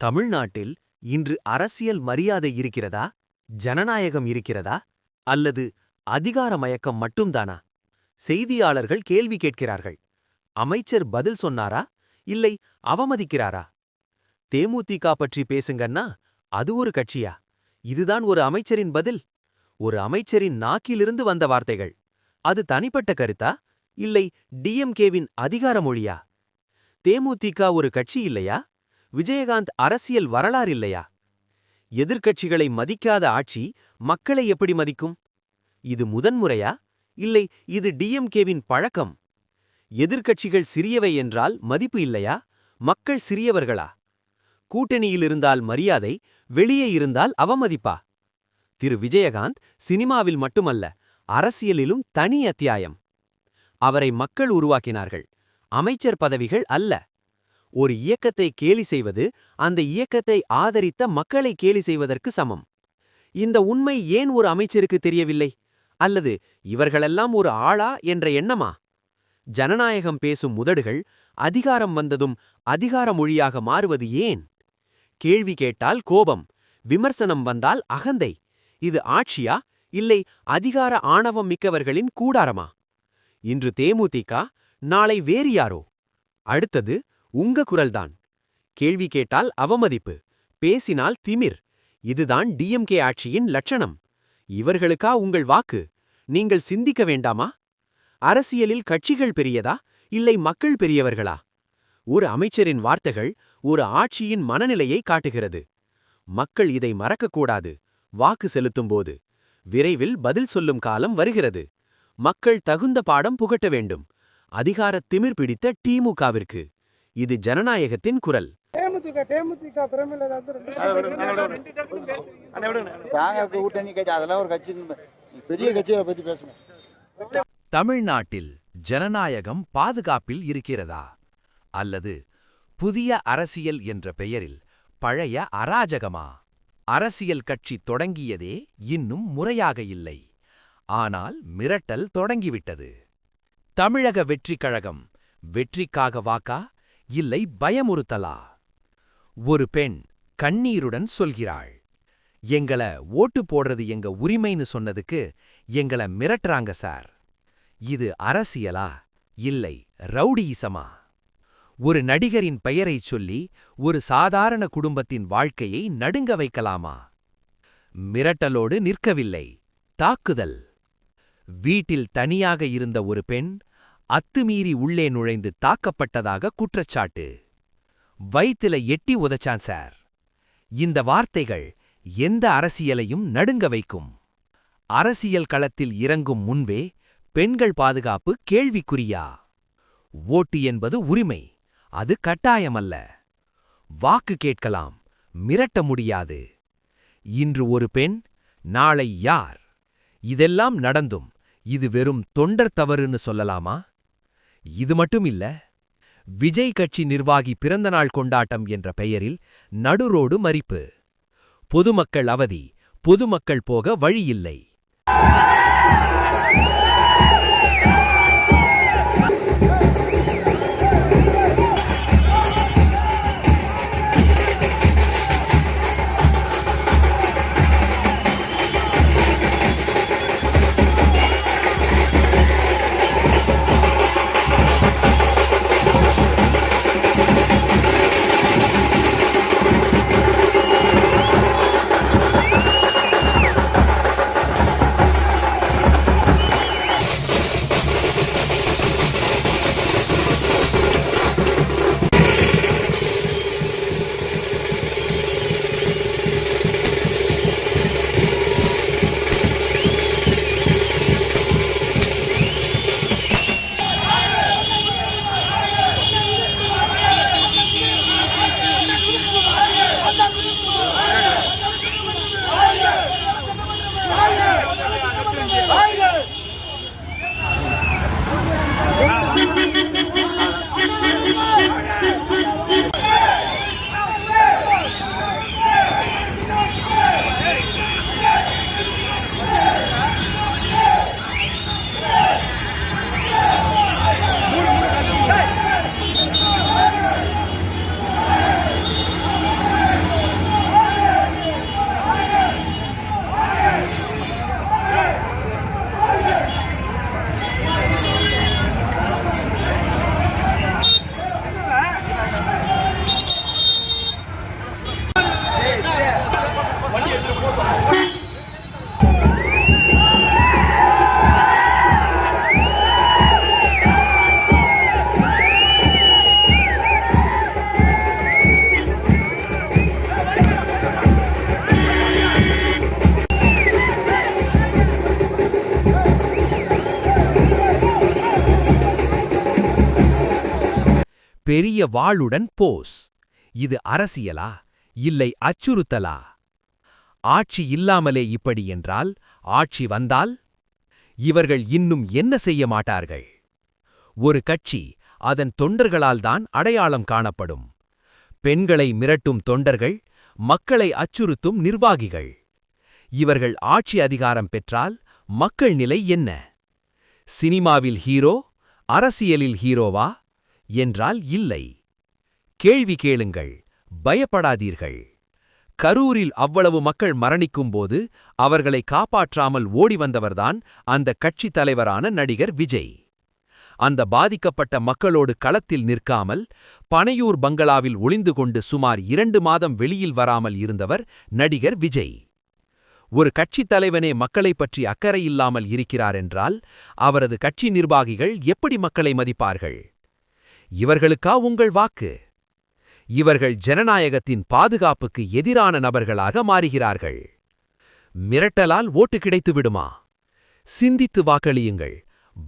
தமிழ்நாட்டில் இன்று அரசியல் மரியாதை இருக்கிறதா? ஜனநாயகம் இருக்கிறதா? அல்லது அதிகார மயக்கம் மட்டும்தானா? செய்தியாளர்கள் கேள்வி கேட்கிறார்கள். அமைச்சர் பதில் சொன்னாரா? இல்லை அவமதிக்கிறாரா? தேமுதிக பற்றி பேசுங்கன்னா அது ஒரு கட்சியா? இதுதான் ஒரு அமைச்சரின் பதில். ஒரு அமைச்சரின் நாக்கிலிருந்து வந்த வார்த்தைகள். அது தனிப்பட்ட கருத்தா? இல்லை டிஎம்கேவின் அதிகார மொழியா? தேமுதிக ஒரு கட்சி இல்லையா? விஜயகாந்த் அரசியல் வரலாறு இல்லையா எதிர்க்கட்சிகளை மதிக்காத ஆட்சி மக்களை எப்படி மதிக்கும்? இது முதன்முறையா? இல்லை இது டிஎம்கேவின் பழக்கம்? எதிர்க்கட்சிகள் சிறியவை என்றால் மதிப்பு இல்லையா? மக்கள் சிறியவர்களா? கூட்டணியில் இருந்தால் மரியாதை வெளியே இருந்தால் அவமதிப்பா? திரு. விஜயகாந்த் சினிமாவில் மட்டுமல்ல அரசியலிலும் தனி அத்தியாயம். அவரை மக்கள் உருவாக்கினார்கள். அமைச்சர் பதவிகள் அல்ல. ஒரு இயக்கத்தை கேலி செய்வது அந்த இயக்கத்தை ஆதரித்த மக்களை கேலி செய்வதற்கு சமம். இந்த உண்மை ஏன் ஒரு அமைச்சருக்கு தெரியவில்லை? அல்லது இவர்களெல்லாம் ஒரு ஆளா என்ற எண்ணமா? ஜனநாயகம் பேசும் முதடுகள் அதிகாரம் வந்ததும் அதிகார மொழியாக மாறுவது ஏன்? கேள்வி கேட்டால் கோபம் விமர்சனம் வந்தால் அகந்தை. இது ஆட்சியா? இல்லை அதிகார ஆணவம் மிக்கவர்களின் கூடாரமா? இன்று தேமுதிக நாளை வேறு யாரோ? அடுத்தது உங்க குரல்தான். கேள்வி கேட்டால் அவமதிப்பு. பேசினால் திமிர். இதுதான் டிஎம்கே ஆட்சியின் லட்சணம். இவர்களுக்கா உங்கள் வாக்கு? நீங்கள் சிந்திக்க வேண்டாமா? அரசியலில் கட்சிகள் பெரியதா? இல்லை மக்கள் பெரியவர்களா? ஒரு அமைச்சரின் வார்த்தைகள் ஒரு ஆட்சியின் மனநிலையை காட்டுகிறது. மக்கள் இதை மறக்கக்கூடாது. வாக்கு செலுத்தும்போது. விரைவில் பதில் சொல்லும் காலம் வருகிறது. மக்கள் தகுந்த பாடம் புகட்ட வேண்டும். அதிகாரத் திமிர் பிடித்த திமுகவிற்கு இது ஜனநாயகத்தின் குரல். தமிழ்நாட்டில் ஜனநாயகம் பாதுகாப்பில் இருக்கிறதா? அல்லது புதிய அரசியல் என்ற பெயரில் பழைய அராஜகமா? அரசியல் கட்சி தொடங்கியதே இன்னும் முறையாக இல்லை. ஆனால் மிரட்டல் தொடங்கிவிட்டது. தமிழக வெற்றிக் கழகம் வெற்றிக்காக வாக்கா? இல்லை பயமுறுத்தலா? ஒரு பெண் கண்ணீருடன் சொல்கிறாள் எங்கள ஓட்டு போடுறது எங்க உரிமைன்னு சொன்னதுக்கு எங்களை மிரட்டுறாங்க சார். இது அரசியலா? இல்லை ரவுடியிசமா ஒரு நடிகரின் பெயரைச் சொல்லி ஒரு சாதாரண குடும்பத்தின் வாழ்க்கையை நடுங்க வைக்கலாமா? மிரட்டலோடு நிற்கவில்லை தாக்குதல். வீட்டில் தனியாக இருந்த ஒரு பெண் அத்துமீறி உள்ளே நுழைந்து தாக்கப்பட்டதாக குற்றச்சாட்டு. வயிற்றில எட்டி உதச்சான் சார். இந்த வார்த்தைகள் எந்த அரசியலையும் நடுங்க வைக்கும். அரசியல் களத்தில் இறங்கும் முன்பே பெண்கள் பாதுகாப்பு கேள்விக்குறியா? ஓட்டு என்பது உரிமை அது கட்டாயமல்ல. வாக்கு கேட்கலாம் மிரட்ட முடியாது. இன்று ஒரு பெண் நாளை யார்? இதெல்லாம் நடந்தும் இது வெறும் தொண்டர் தவறுன்னு சொல்லலாமா? இது மட்டும் இல்ல விஜய் கட்சி நிர்வாகி பிறந்தநாள் கொண்டாட்டம் என்ற பெயரில் நடுரோடு மறிப்பு. பொதுமக்கள் அவதி பொதுமக்கள் போக வழியில்லை பெரிய வாளுடன் போஸ். இது அரசியலா? இல்லை அச்சுறுத்தலா? ஆட்சி இல்லாமலே இப்படி என்றால் ஆட்சி வந்தால்? இவர்கள் இன்னும் என்ன செய்ய மாட்டார்கள்? ஒரு கட்சி அதன் தொண்டர்களால்தான் அடையாளம் காணப்படும். பெண்களை மிரட்டும் தொண்டர்கள் மக்களை அச்சுறுத்தும் நிர்வாகிகள். இவர்கள் ஆட்சி அதிகாரம் பெற்றால் மக்கள் நிலை என்ன? சினிமாவில் ஹீரோ அரசியலில் ஹீரோவா? என்றால் இல்லை. கேள்வி கேளுங்கள் பயப்படாதீர்கள். கரூரில் அவ்வளவு மக்கள் மரணிக்கும்போது அவர்களை காப்பாற்றாமல் ஓடி வந்தவர்தான் அந்த கட்சித் தலைவரான நடிகர் விஜய். அந்த பாதிக்கப்பட்ட மக்களோடு களத்தில் நிற்காமல் பனையூர் பங்களாவில் ஒளிந்து கொண்டு சுமார் இரண்டு மாதம் வெளியில் வராமல் இருந்தவர் நடிகர் விஜய். ஒரு கட்சித் தலைவனே மக்களைப் பற்றி அக்கறை இல்லாமல் இருக்கிறார் என்றால் அவரது கட்சி நிர்வாகிகள் எப்படி மக்களை மதிப்பார்கள்? இவர்களுக்கா உங்கள் வாக்கு? இவர்கள் ஜனநாயகத்தின் பாதுகாப்புக்கு எதிரான நபர்களாக மாறுகிறார்கள். மிரட்டலால் ஓட்டு கிடைத்து விடுமா? சிந்தித்து வாக்களியுங்கள்.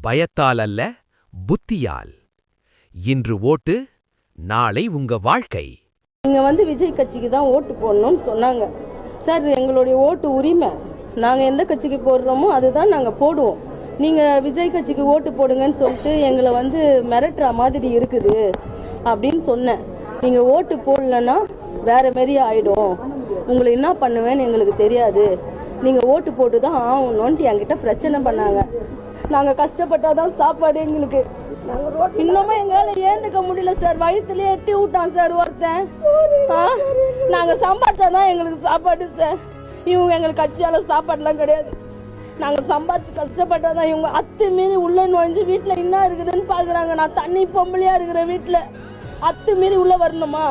பயத்தால் அல்ல புத்தியால். இன்று ஓட்டு நாளை உங்க வாழ்க்கை. நீங்க வந்து விஜய் கட்சிக்கு தான் ஓட்டு போடணும்னு சொன்னாங்க. சார் எங்களுடைய ஓட்டு உரிமை. நாங்கள் எந்த கட்சிக்கு போடுறோமோ அதுதான் நாங்கள் போடுவோம். நீங்கள் விஜய் கட்சிக்கு ஓட்டு போடுங்கன்னு சொல்லிட்டு எங்களை வந்து மிரட்டுற மாதிரி இருக்குது அப்படின்னு சொன்னேன். நீங்கள் ஓட்டு போடலன்னா வேற மாரி ஆயிடும். உங்களை என்ன பண்ணுவேன்னு எங்களுக்கு தெரியாது. நீங்கள் ஓட்டு போட்டு தான் ஆகணும்ன்ட்டு என்கிட்ட பிரச்சனை பண்ணாங்க. நாங்கள் கஷ்டப்பட்டால் தான் சாப்பாடு எங்களுக்கு. இன்னமும் எங்களால் ஏந்துக்க முடியல சார். வயிற்றுலேயே எட்டி விட்டான் சார் ஒருத்தன். ஆ? நாங்கள் சம்பாதிச்சா தான் எங்களுக்கு சாப்பாடு சார். இவங்க எங்களுக்கு கட்சியால் சாப்பாடுலாம் கிடையாது. நாங்கள் சம்பாதிச்சு கஷ்டப்பட்டாதான் இவங்க அத்து மீறி உள்ள நுழைஞ்சு வீட்டில் என்ன இருக்குதுன்னு பார்க்குறாங்க நான் தண்ணி பொம்பளையாக இருக்கிற வீட்டில் அத்து மீறி உள்ளே வரணுமா?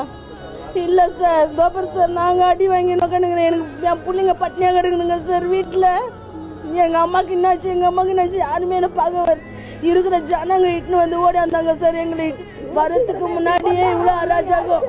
இல்லை சார் கோபர் சார் நாங்கள் அடி வாங்கி எனக்கு என் பிள்ளைங்க பட்னியா கிடக்குதுங்க சார் வீட்டில் எங்கள் அம்மாவுக்கு என்னாச்சு எங்கள் அம்மாவுக்கு என்னாச்சு யாருமே என்ன பார்க்க வர இருக்கிற ஜனங்க இட்டுன்னு வந்து ஓடி வந்தாங்க சார் எங்களை வரதுக்கு முன்னாடியே இவ்வளோ அராஜகம்.